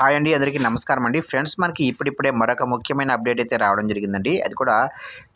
Hi అండి అందరికీ నమస్కారం అండి. ఫ్రెండ్స్ మనకి ఇప్పుడిప్పుడే మరొక ముఖ్యమైన అప్డేట్ అయితే రావడం జరిగిందండి. అది కూడా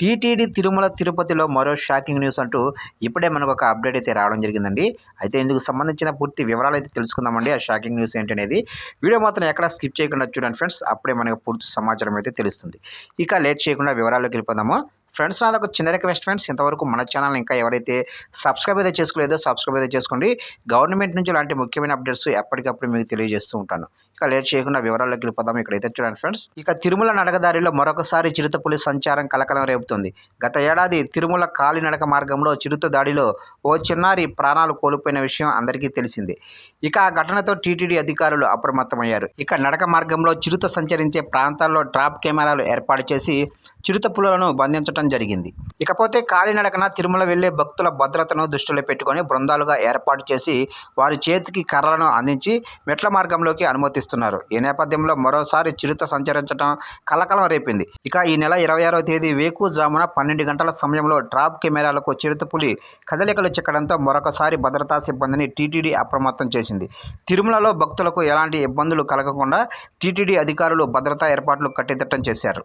టీటీడీ తిరుమల తిరుపతిలో మరో షాకింగ్ న్యూస్ అంటూ ఇప్పుడే మనకు ఒక అప్డేట్ అయితే రావడం జరిగిందండి. అయితే ఇందుకు సంబంధించిన పూర్తి వివరాలు అయితే తెలుసుకుందామండి. ఆ షాకింగ్ న్యూస్ ఏంటనేది వీడియో మాత్రం ఎక్కడ స్కిప్ చేయకుండా చూడండి ఫ్రెండ్స్. అప్పుడే మనకు పూర్తి సమాచారం అయితే తెలుస్తుంది. ఇక లేట్ చేయకుండా వివరాల్లోకి వెళ్ళిపోదాము. ఫ్రెండ్స్ నాది ఒక చిన్న రిక్వెస్ట్ ఫ్రెండ్స్. ఇంతవరకు మన ఛానల్ ఇంకా ఎవరైతే సబ్స్క్రైబ్ అయితే చేసుకోలేదో సబ్స్క్రైబ్ అయితే చేసుకోండి. గవర్నమెంట్ నుంచి ఇలాంటి ముఖ్యమైన అప్డేట్స్ ఎప్పటికప్పుడు మీకు తెలియజేస్తూ ఉంటాను. ఇక లేట్ చేయకుండా వివరాల్లోకి వెళ్ళిపోదాం ఇక్కడైతే చూడండి ఫ్రెండ్స్. ఇక తిరుమల నడకదారిలో మరొకసారి చిరుతపులి సంచారం కలకలం రేపుతుంది. గత ఏడాది తిరుమల కాలినడక మార్గంలో చిరుత దాడిలో ఓ చిన్నారి ప్రాణాలు కోల్పోయిన విషయం అందరికీ తెలిసిందే. ఇక ఆ ఘటనతో టీటీడీ అధికారులు అప్రమత్తమయ్యారు. ఇక నడక మార్గంలో చిరుత సంచరించే ప్రాంతాల్లో డ్రాప్ కెమెరాలు ఏర్పాటు చేసి చిరుత పులులను బంధించడం జరిగింది. ఇకపోతే కాలినడకన తిరుమల వెళ్ళే భక్తుల భద్రతను దృష్టిలో పెట్టుకొని బృందాలుగా ఏర్పాటు చేసి వారి చేతికి కర్రలను అందించి మెట్ల మార్గంలోకి అనుమతిస్తున్నారు. ఈ నేపథ్యంలో మరోసారి చిరుత సంచరించడం కలకలం రేపింది. ఇక ఈ నెల ఇరవై ఆరవ తేదీ వేకుజామున పన్నెండు గంటల సమయంలో డ్రాప్ కెమెరాలకు చిరుతపులి కదలికలు చిక్కడంతో మరొకసారి భద్రతా సిబ్బందిని టీటీడీ అప్రమత్తం చేసింది. తిరుమలలో భక్తులకు ఎలాంటి ఇబ్బందులు కలగకుండా టీటీడీ అధికారులు భద్రతా ఏర్పాట్లు కట్టిదిట్టం చేశారు.